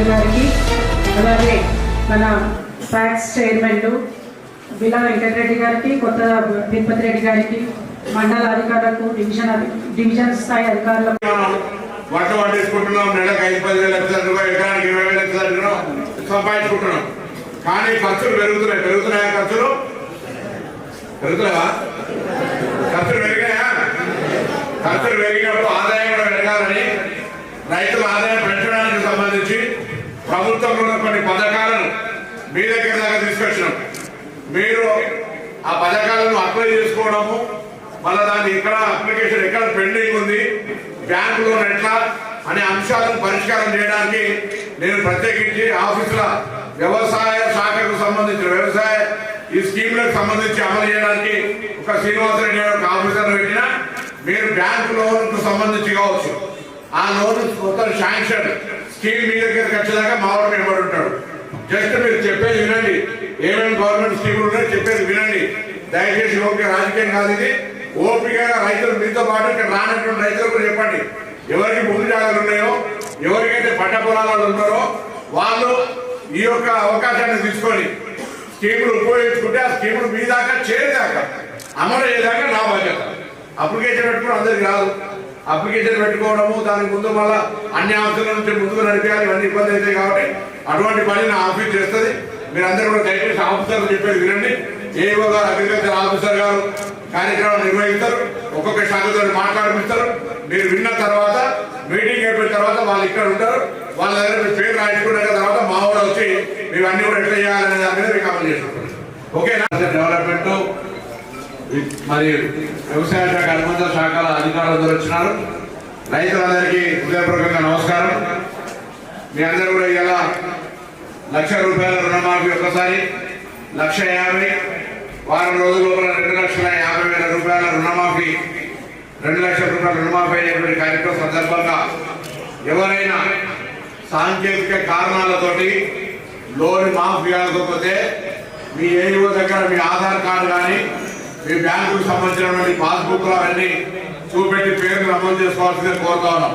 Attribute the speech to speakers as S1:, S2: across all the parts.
S1: అలాగే మన PACS chairman బిలా Venkatareddy గారికి కొత్త తిరుపతి రెడ్డి గారికి మండల అధికారులకు డివిజన్ డివిజన్ స్థాయి అధికారులకు.
S2: వంట వండేసుకుంటున్నాం నెలకు ఐదు పది వేల లక్షల రూపాయలు ఎకరానికి ఇరవై వేల లక్షల రూపాయలు సంపాదించుకుంటున్నాం. కానీ ఖర్చులు పెరుగుతున్నాయి పెరుగుతున్నాయా ఖర్చులు? పెరుగుతున్నాయా ఖర్చులు పెరిగాయా? ఖర్చులు పెరిగినప్పుడు ఆదాయం కూడా పెరగాలని రైతుల ఆదాయం పెంచడానికి సంబంధించి ప్రభుత్వంలో ఉన్న కొన్ని పథకాలను మీ దగ్గర దాకా తీసుకొచ్చినాం. మీరు ఆ పథకాలను అప్లై చేసుకోవడము మళ్ళీ దాన్ని ఇక్కడ అప్లికేషన్ ఎక్కడ పెండింగ్ ఉంది లోన్ ఎట్లా అనే అంశాలను పరిష్కారం చేయడానికి నేను ప్రత్యేకించి ఆఫీసుల వ్యవసాయ శాఖకు సంబంధించిన వ్యవసాయ ఈ స్కీమ్లకు సంబంధించి అమలు చేయడానికి ఒక శ్రీనివాసరెడ్డి ఆఫీసర్ పెట్టిన మీరు బ్యాంకు లోన్కు సంబంధించి కావచ్చు. ఆ లోన్ మొత్తం శాంక్షన్ స్కీమ్ మీ దగ్గరికి వచ్చేదాకా మా వాడు నిలబడి ఉంటాడు. జస్ట్ మీరు చెప్పేది వినండి. ఏమేమి గవర్నమెంట్ స్కీములు ఉన్నాయో చెప్పేది వినండి. దయచేసి ఓకే రాజకీయం కాదు ఇది. ఓపికగా రైతులు మీతో పాటు ఇక్కడ రానటువంటి రైతులకు చెప్పండి. ఎవరికి భూమి జాగాలు ఉన్నాయో ఎవరికైతే పంట పొలాలు ఉన్నారో వాళ్ళు ఈ యొక్క అవకాశాన్ని తీసుకొని స్కీములు ఉపయోగించుకుంటే ఆ స్కీములు మీ దాకా చేరేదాకా అమలు అయ్యేదాకా నా బాధ్యత. అప్లికేషన్ పెట్టుకుని అందరికి రాదు. అప్లికేషన్ పెట్టుకోవడము దానికి ముందు మళ్ళా అన్ని అంశాల నుంచి ముందుకు నడిపేయాలి ఇవన్నీ ఇబ్బంది అవుతాయి కాబట్టి అటువంటి పని నా ఆఫీస్ చేస్తుంది. మీరందరూ కూడా దయచేసి ఆఫీసర్ చెప్పేది వినండి. ఏఓ గారు అగ్రికల్చర్ ఆఫీసర్ గారు కార్యక్రమాలు నిర్వహిస్తారు. ఒక్కొక్క శాఖతో మాట్లాడిపిస్తారు. మీరు విన్న తర్వాత మీటింగ్ అయిపోయిన తర్వాత వాళ్ళు ఇక్కడ ఉంటారు. వాళ్ళ దగ్గర మీ పేరు రాయించుకున్న తర్వాత మా వచ్చి మీరు అన్ని కూడా ఎట్లా చేయాలనే దాని మీద మీకు అమలు చేసుకుంటారు ఓకేనా? డెవలప్మెంట్ మరి వ్యవసాయ శాఖ అనుబంధ శాఖల అధికారులందరూ వచ్చినారు. రైతులందరికీ హృదయపూర్వకంగా నమస్కారం. మీ అందరూ కూడా ఇలా లక్ష రూపాయల రుణమాఫీ ఒక్కసారి లక్ష యాభై వారం రోజుల లోపల రెండు లక్షల యాభై వేల రూపాయల రుణమాఫీ రెండు లక్షల రూపాయల రుణమాఫీ అయినటువంటి కార్యక్రమం సందర్భంగా ఎవరైనా సాంకేతిక కారణాలతోటి లోన్ మాఫీ కాకపోతే మీ ఏఈఓ దగ్గర మీ ఆధార్ కార్డు కానీ మీ బ్యాంకుకు సంబంధించినటువంటి పాస్బుక్లు అవన్నీ చూపెట్టి పేరు నమోదు చేసుకోవాల్సిందే కోరుతా ఉన్నాం.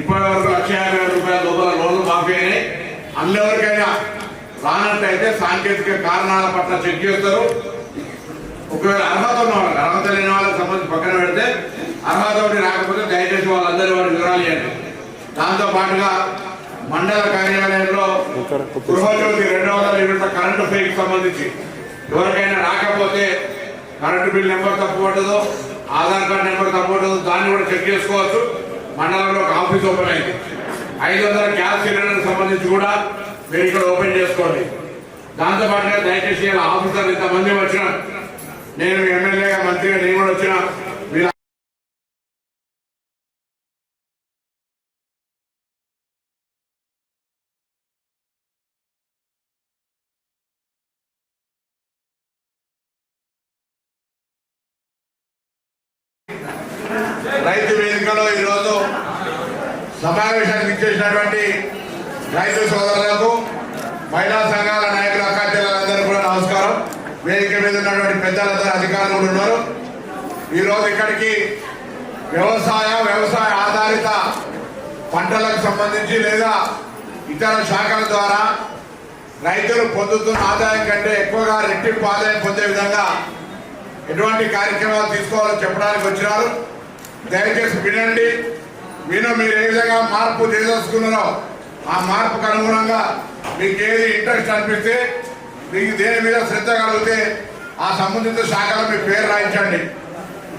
S2: ఇప్పటి వరకు లక్ష యాభై వేల రూపాయల లోపల లోన్లు మాఫీ అయినాయి. అందరికైనా రానట్టయితే సాంకేతిక కారణాల పట్ల చెక్ చేస్తారు. ఒకవేళ అర్హత ఉన్న వాళ్ళకి అర్హత లేని వాళ్ళకి సంబంధించి పక్కన పెడితే అర్హత ఒకటి రాకపోతే దయచేసి వాళ్ళందరి వారి వివరాలు ఇవ్వండి. దాంతో పాటుగా మండల కార్యాలయంలో గృహజ్యోతి రెండు వందల యూనిట్ల కరెంటు ఫీకి సంబంధించి ఎవరికైనా రాకపోతే కరెంటు బిల్ నెంబర్ తప్పు పడ్డదో ఆధార్ కార్డు నెంబర్ తప్పు పడ్డదో దాన్ని కూడా చెక్ చేసుకోవచ్చు. మండలంలో ఒక ఆఫీస్ ఓపెన్ అయింది. ఐదు వందల గ్యాస్ సిలిండర్ సంబంధించి కూడా మీరు ఇక్కడ ఓపెన్ చేసుకోండి. దాంతో పాటుగా దయచేసి ఆఫీసర్లు ఇంతమంది వచ్చిన నేను ఎమ్మెల్యేగా మంత్రిగా నేను కూడా వచ్చినా రైతు వేదికలో ఈరోజు సమావేశానికి ఇచ్చేసినటువంటి రైతు సోదరులకు మహిళా సంఘాల నాయకుల అక్కాచెల్లెలందరూ కూడా నమస్కారం. వేదిక మీద ఉన్నటువంటి పెద్దలందరూ అధికారులు కూడా ఉన్నారు. ఈరోజు ఇక్కడికి వ్యవసాయ వ్యవసాయ ఆధారిత పంటలకు సంబంధించి లేదా ఇతర శాఖల ద్వారా రైతులు పొందుతున్న ఆదాయం కంటే ఎక్కువగా రెట్టింపు ఆదాయం పొందే విధంగా ఎటువంటి కార్యక్రమాలు తీసుకోవాలో చెప్పడానికి వచ్చినారు. దయచేసి వినండి. విను మీరు ఏ విధంగా మార్పు చేసేసుకున్నారో ఆ మార్పుకు అనుగుణంగా మీకు ఏది ఇంట్రెస్ట్ అనిపిస్తే మీకు దేని మీద శ్రద్ధ కలిగితే ఆ సంబంధిత శాఖలో మీ పేరు రాయించండి.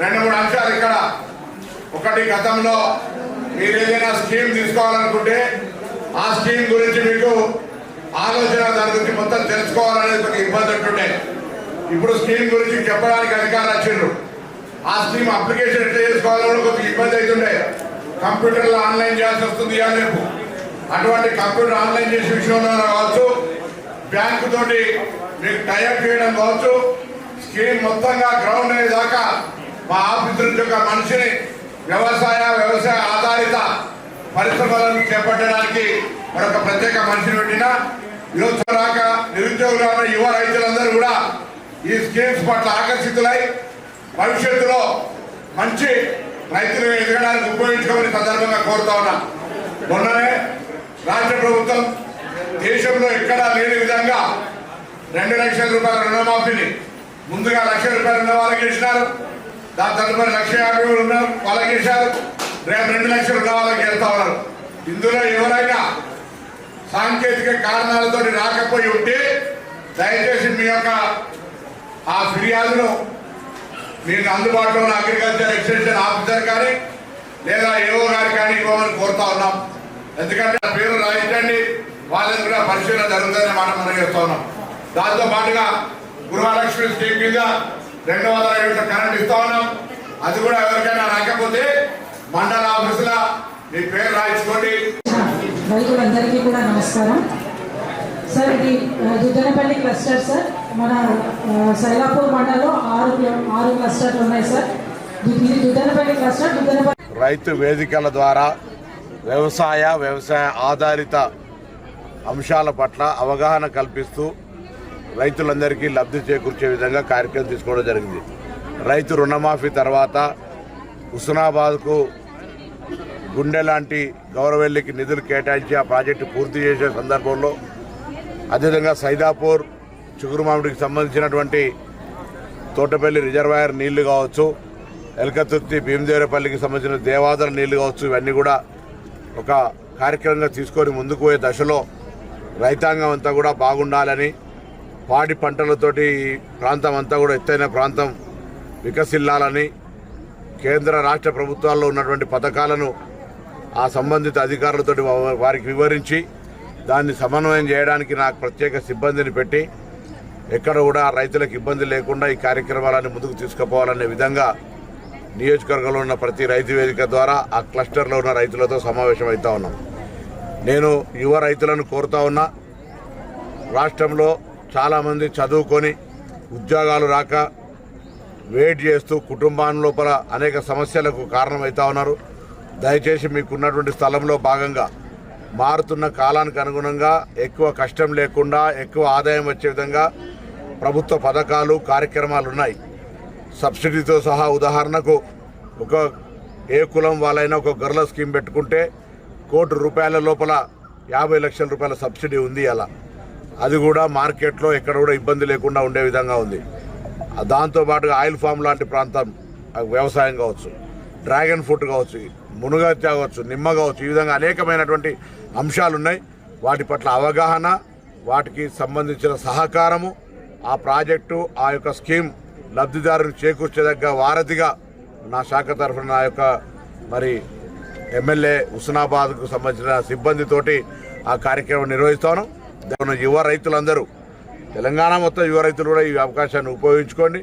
S2: రెండు మూడు అంశాలు ఇక్కడ. ఒకటి గతంలో మీరు ఏదైనా స్కీమ్ తీసుకోవాలనుకుంటే ఆ స్కీమ్ గురించి మీకు ఆలోచన దాని గురించి మొత్తం తెలుసుకోవాలనేది ఒక ఇబ్బంది ఉంటుండే ఇప్పుడు స్కీమ్ గురించి చెప్పడానికి అధికారులు వచ్చిండ్రు. ఆ స్కీమ్ అప్లికేషన్ ఎట్లా చేసుకోవాలో కూడా కొంచెం ఇబ్బంది అవుతుండే. కంప్యూటర్లో ఆన్లైన్ చేయాల్సి వస్తుంది ఇవాళ రేపు. అటువంటి కంప్యూటర్ ఆన్లైన్ చేసే విషయంలో కావచ్చు బ్యాంకు తోటి మీకు టైప్ చేయడం కావచ్చు. స్కీమ్ మొత్తంగా గ్రౌండ్ అయ్యేదాకా మా ఆఫీస్ యొక్క మనిషిని వ్యవసాయ వ్యవసాయ ఆధారిత పరిశ్రమలను చేపట్టడానికి మరొక ప్రత్యేక మనిషిని పెట్టిన ఈరోజు రాక నిరుద్యోగులు యువ రైతులందరూ కూడా ఈ స్కీమ్స్ పట్ల ఆకర్షితులై భవిష్యత్తులో మంచి రైతులు ఎదగడానికి ఉపయోగించుకోమని సందర్భంగా కోరుతా ఉన్నా. మొన్ననే రాష్ట్ర ప్రభుత్వం
S3: దేశంలో ఎక్కడా లేని విధంగా రెండు లక్షల రూపాయల రుణమాఫీని ముందుగా లక్ష రూపాయలు ఉన్న వాళ్ళకి ఇచ్చినారు దాని తదుపరి లక్ష యాభై వేలు ఉన్న వాళ్ళకి ఇచ్చారు రేపు రెండు లక్షలు ఉన్న వాళ్ళకి వెళ్తా ఉన్నారు. ఇందులో ఎవరైనా సాంకేతిక కారణాలతో రాకపోయి ఉంటే దయచేసి మీ యొక్క ఆ ఫిర్యాదును మీకు అందుబాటులో ఉన్న అగ్రికల్చర్ ఎక్స్టెన్షన్ ఆఫీసర్ కానీ లేదా ఏఓ గారి కానీ ఇవ్వమని కోరుతా ఉన్నాం. ఎందుకంటే ఆ పేరు రాయించండి వాళ్ళని కూడా పరిశీలన జరుగుతుందని మాట మనం చేస్తా ఉన్నాం. దాంతో పాటుగా గృహలక్ష్మి స్కీమ్ కింద రెండు వందల యూనిట్ల కరెంట్ ఇస్తా ఉన్నాం. అది కూడా ఎవరికైనా రాకపోతే మండల ఆఫీసుల మీ పేరు రాయించుకోండి.
S1: రైతులందరికీ కూడా నమస్కారం. సార్ ఇది దుద్దనపల్లి క్లస్టర్ సార్. మన సైలాపూర్ మండలంలో ఆరు ఆరు క్లస్టర్లు ఉన్నాయి సార్. దుద్దనపల్లి క్లస్టర్ దుద్దనపల్లి
S2: రైతు వేదికల ద్వారా వ్యవసాయ వ్యవసాయ ఆధారిత అంశాల పట్ల అవగాహన కల్పిస్తూ రైతులందరికీ లబ్ధి చేకూర్చే విధంగా కార్యక్రమం తీసుకోవడం జరిగింది. రైతు రుణమాఫీ తర్వాత హుస్నాబాద్కు గుండె లాంటి గౌరవెల్లికి నిధులు కేటాయించి ఆ ప్రాజెక్టు పూర్తి చేసే సందర్భంలో అదేవిధంగా సైదాపూర్ చిగురుమామిడికి సంబంధించినటువంటి తోటపల్లి రిజర్వాయర్ నీళ్ళు కావచ్చు ఎలకతుర్తి భీమదేవరపల్లికి సంబంధించిన దేవాదర నీళ్ళు కావచ్చు ఇవన్నీ కూడా ఒక కార్యక్రమంగా తీసుకొని ముందుకు పోయే దశలో రైతాంగం అంతా కూడా బాగుండాలని పాడి పంటలతోటి ప్రాంతం అంతా కూడా ఎత్తైన ప్రాంతం వికసిల్లాలని కేంద్ర రాష్ట్ర ప్రభుత్వాల్లో ఉన్నటువంటి పథకాలను ఆ సంబంధిత అధికారులతో వారికి వివరించి దాన్ని సమన్వయం చేయడానికి నాకు ప్రత్యేక సిబ్బందిని పెట్టి ఎక్కడ కూడా రైతులకు ఇబ్బంది లేకుండా ఈ కార్యక్రమాలను ముందుకు తీసుకుపోవాలనే విధంగా నియోజకవర్గంలో ఉన్న ప్రతి రైతు వేదిక ద్వారా ఆ క్లస్టర్లో ఉన్న రైతులతో సమావేశం అవుతా ఉన్నాం. నేను యువ రైతులను కోరుతా ఉన్నా రాష్ట్రంలో చాలామంది చదువుకొని ఉద్యోగాలు రాక వెయిట్ చేస్తూ కుటుంబాన్ని లోపల అనేక సమస్యలకు కారణమవుతా ఉన్నారు. దయచేసి మీకున్నటువంటి స్థలంలో భాగంగా మారుతున్న కాలానికి అనుగుణంగా ఎక్కువ కష్టం లేకుండా ఎక్కువ ఆదాయం వచ్చే విధంగా ప్రభుత్వ పథకాలు కార్యక్రమాలు ఉన్నాయి. సబ్సిడీతో సహా ఉదాహరణకు ఒక ఏ కులం వాళ్ళైనా ఒక గొర్రెల స్కీమ్ పెట్టుకుంటే కోటి రూపాయల లోపల యాభై లక్షల రూపాయల సబ్సిడీ ఉంది అలా. అది కూడా మార్కెట్లో ఎక్కడ కూడా ఇబ్బంది లేకుండా ఉండే విధంగా ఉంది. దాంతోపాటుగా దాంతో పాటుగా ఆయిల్ ఫామ్ లాంటి ప్రాంతం వ్యవసాయం కావచ్చు డ్రాగన్ ఫ్రూట్ కావచ్చు మునుగ కావచ్చు నిమ్మ కావచ్చు ఈ విధంగా అనేకమైనటువంటి అంశాలు ఉన్నాయి వాటి పట్ల అవగాహన వాటికి సంబంధించిన సహకారము ఆ ప్రాజెక్టు ఆ యొక్క స్కీమ్ లబ్ధిదారుని చేకూర్చేదగ్గ వారధిగా నా శాఖ తరఫున నా యొక్క మరి ఎమ్మెల్యే హుస్నాబాద్కు సంబంధించిన సిబ్బందితోటి ఆ కార్యక్రమం నిర్వహిస్తాను. దాని యువ రైతులందరూ తెలంగాణ మొత్తం యువ రైతులు కూడా ఈ అవకాశాన్ని ఉపయోగించుకోండి.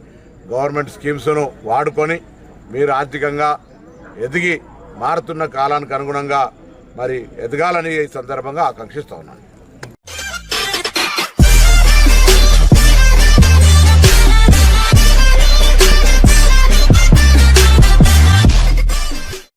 S2: గవర్నమెంట్ స్కీమ్స్ను వాడుకొని మీరు ఆర్థికంగా ఎదిగి మారుతున్న కాలానికి అనుగుణంగా మరి ఎదగాలని ఈ సందర్భంగా ఆకాంక్షిస్తూ ఉన్నాను.